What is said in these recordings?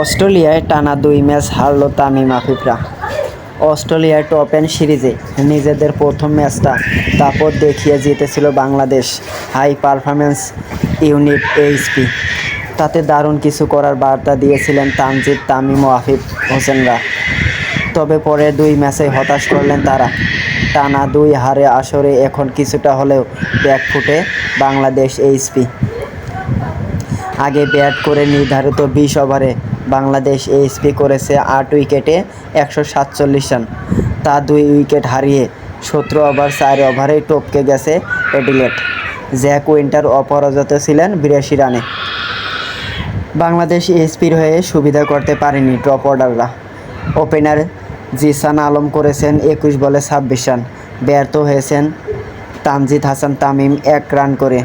অস্ট্রেলিয়ায় টানা দুই ম্যাচ হারল তামিম আফিফরা। অস্ট্রেলিয়ার টপ এন্ড সিরিজে নিজেদের প্রথম ম্যাচটা দাপট দেখিয়ে জিতেছিল Bangladesh. High performance unit HP. তাতে দারুণ কিছু করার বার্তা দিয়েছিলেন তানজিদ, তামিম ও আফিফ হোসেনরা। তবে পরে দুই ম্যাচে হতাশ করলেন তারা। টানা দুই হারে আসরে এখন কিছুটা হলেও ব্যাকফুটে বাংলাদেশ এইচপি। আগে ব্যাট করে নির্ধারিত বিশ ওভারে বাংলাদেশ এইচপি করেছে আট উইকেটে একশো সাতচল্লিশ রান। তা দুই উইকেট হারিয়ে সতেরো ওভার, চার ওভারেই টপকে গেছে এডিলেট জ্যাক উইন্টার অপরাজিত ছিলেন বিরাশি রানে। বাংলাদেশ এইচপির হয়ে সুবিধা করতে পারেনি টপ অর্ডাররা। ওপেনার জিসান আলম করেছেন একুশ বলে ছাব্বিশ রান। ব্যর্থ হয়েছেন তানজিদ হাসান তামিম এক রান করে।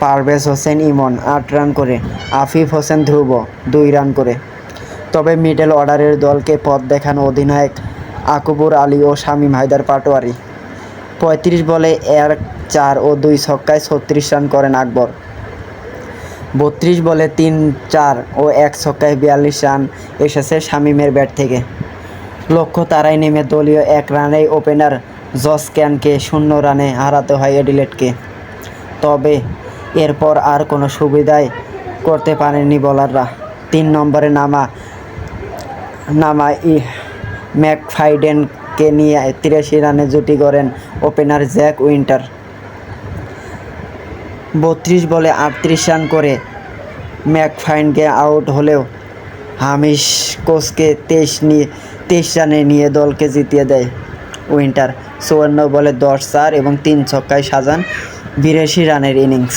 পারভেজ হোসেন ইমন আট রান করে। আফিফ হোসেন ধ্রুব দুই রান করে। তবে মিডল অর্ডারের দলকে পথ দেখান অধিনায়ক আকুবুর আলী ও শামীম হায়দার পাটোয়ারি। পঁয়ত্রিশ বলে এক চার ও দুই ছক্কায় ছত্রিশ রান করেন আকবর। বত্রিশ বলে তিন চার ও এক ছক্কায় বিয়াল্লিশ রান এসেছে শামীমের ব্যাট থেকে। লক্ষ্য তারাই নেমে দলীয় এক রানেই ওপেনার জস ক্যানকে শূন্য রানে হারাতে হয় এডিলেটকে। তবে এরপর আর কোনো সুবিধাই করতে পারেননি বোলাররা। তিন নম্বরে নামা নামা ই ম্যাকফাইডেনকে নিয়ে তিরাশি রানে জুটি করেন ওপেনার জ্যাক উইন্টার। বত্রিশ বলে আটত্রিশ রান করে ম্যাকফাইনকে আউট হলেও হামিশ কোচকে তেইশ নিয়ে তেইশ রানে নিয়ে দলকে জিতিয়ে দেয় উইন্টার। চুয়ান্ন বলে দশ চার এবং তিন ছক্কায় সাজান বিরাশি রানের ইনিংস।